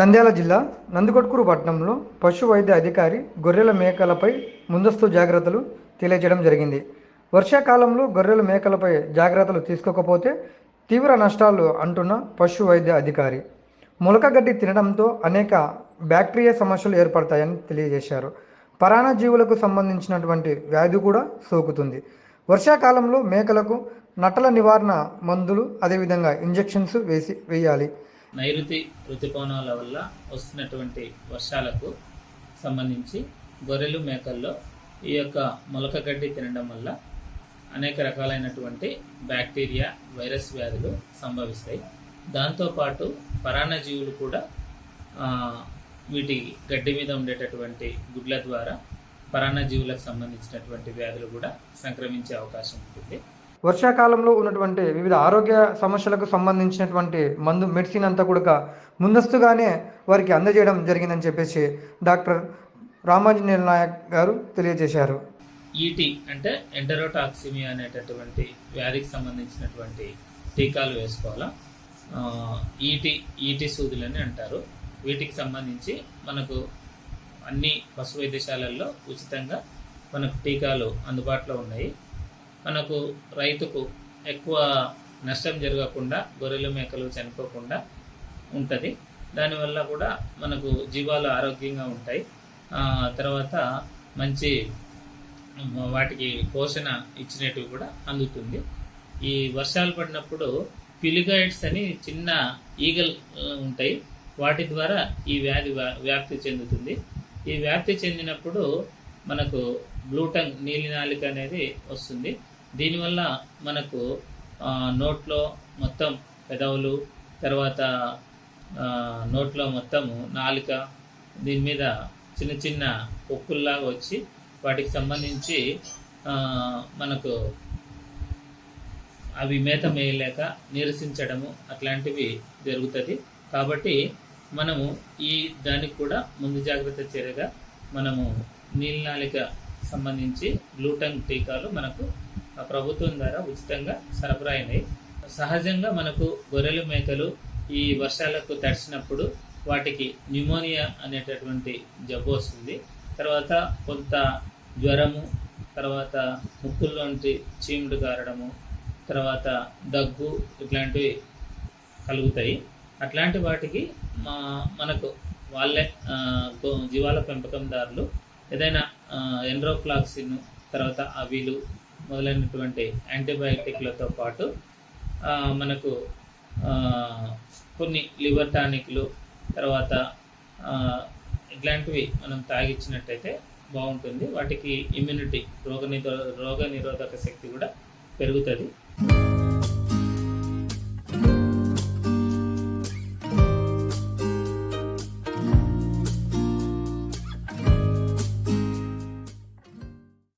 నంద్యాల జిల్లా నందికొట్కూరు పట్టణంలో పశు వైద్య అధికారి గొర్రెల మేకలపై ముందస్తు జాగ్రత్తలు తెలియజేయడం జరిగింది. వర్షాకాలంలో గొర్రెల మేకలపై జాగ్రత్తలు తీసుకోకపోతే తీవ్ర నష్టాలు అంటున్న పశు వైద్య అధికారి. ములకగడ్డి తినడంతో అనేక బ్యాక్టీరియా సమస్యలు ఏర్పడతాయని తెలియజేశారు. పరాణ జీవులకు సంబంధించినటువంటి వ్యాధి కూడా సోకుతుంది. వర్షాకాలంలో మేకలకు నట్టల నివారణ మందులు అదేవిధంగా ఇంజెక్షన్స్ వేసి వేయాలి. నైరుతి ఋతుపవనాల వల్ల వస్తున్నటువంటి వర్షాలకు సంబంధించి గొర్రెలు మేకల్లో ఈ యొక్క మొలక గడ్డి తినడం వల్ల అనేక రకాలైనటువంటి బ్యాక్టీరియా వైరస్ వ్యాధులు సంభవిస్తాయి. దాంతోపాటు పరాణజీవులు కూడా వీటి గడ్డి మీద ఉండేటటువంటి గుడ్ల ద్వారా పరాణజీవులకు సంబంధించినటువంటి వ్యాధులు కూడా సంక్రమించే అవకాశం ఉంటుంది. వర్షాకాలంలో ఉన్నటువంటి వివిధ ఆరోగ్య సమస్యలకు సంబంధించినటువంటి మందు మెడిసిన్ అంతా కూడా ముందస్తుగానే వారికి అందజేయడం జరిగిందని చెప్పేసి డాక్టర్ రామాంజనేయుల నాయక్ గారు తెలియజేశారు. ఈటీ అంటే ఎంటరోటాక్సిమియా అనేటటువంటి వ్యాధికి సంబంధించినటువంటి టీకాలు వేసుకోవాలా? ఈటీ ఈటీ సూదులని అంటారు. వీటికి సంబంధించి మనకు అన్ని పశు వైద్యశాలల్లో ఉచితంగా మనకు టీకాలు అందుబాటులో ఉన్నాయి. మనకు రైతుకు ఎక్కువ నష్టం జరగకుండా గొర్రెలు మేకలు చనిపోకుండా ఉంటుంది. దానివల్ల కూడా మనకు జీవాలు ఆరోగ్యంగా ఉంటాయి. తర్వాత మంచి వాటికి పోషణ ఇచ్చినట్టు కూడా అందుతుంది. ఈ వర్షాలు పడినప్పుడు ఫిలిగాయిడ్స్ అని చిన్న ఈగల్ ఉంటాయి. వాటి ద్వారా ఈ వ్యాధి వ్యా- వ్యాప్తి చెందుతుంది. ఈ వ్యాప్తి చెందినప్పుడు మనకు బ్లూటంగ్ నీలినాలిక అనేది వస్తుంది. దీనివల్ల మనకు నోట్లో మొత్తం పెదవులు తర్వాత నోట్లో మొత్తము నాలుక దీని మీద చిన్న చిన్న పొక్కుల్లాగా వచ్చి వాటికి సంబంధించి మనకు అవి మేత మేయలేక నిరసించడము అట్లాంటివి జరుగుతుంది. కాబట్టి మనము ఈ దానికి కూడా ముందు జాగ్రత్త చర్యగా మనము నీళ్ళ నాలిక సంబంధించి గ్లూటన్ టీకాలు మనకు ఆ ప్రభుత్వం ద్వారా ఉచితంగా సరఫరా అయినాయి. సహజంగా మనకు గొర్రెలు మేకలు ఈ వర్షాలకు తడిసినప్పుడు వాటికి న్యూమోనియా అనేటటువంటి జబ్బు వస్తుంది. తర్వాత కొంత జ్వరము తర్వాత ముక్కుల్లోంటి చీముడు కారడము తర్వాత దగ్గు ఇట్లాంటివి కలుగుతాయి. అట్లాంటి వాటికి మా మనకు వాళ్ళే జీవాల పెంపకందారులు ఏదైనా ఎండ్రోఫ్లాక్సిన్ తర్వాత అవిలు మొదలైనటువంటి యాంటీబయాటిక్లతో పాటు మనకు కొన్ని లివర్ టానిక్లు తర్వాత ఇట్లాంటివి మనం తాగిచ్చినట్టయితే బాగుంటుంది. వాటికి ఇమ్యూనిటీ రోగ నిరో రోగ నిరోధక శక్తి కూడా పెరుగుతుంది.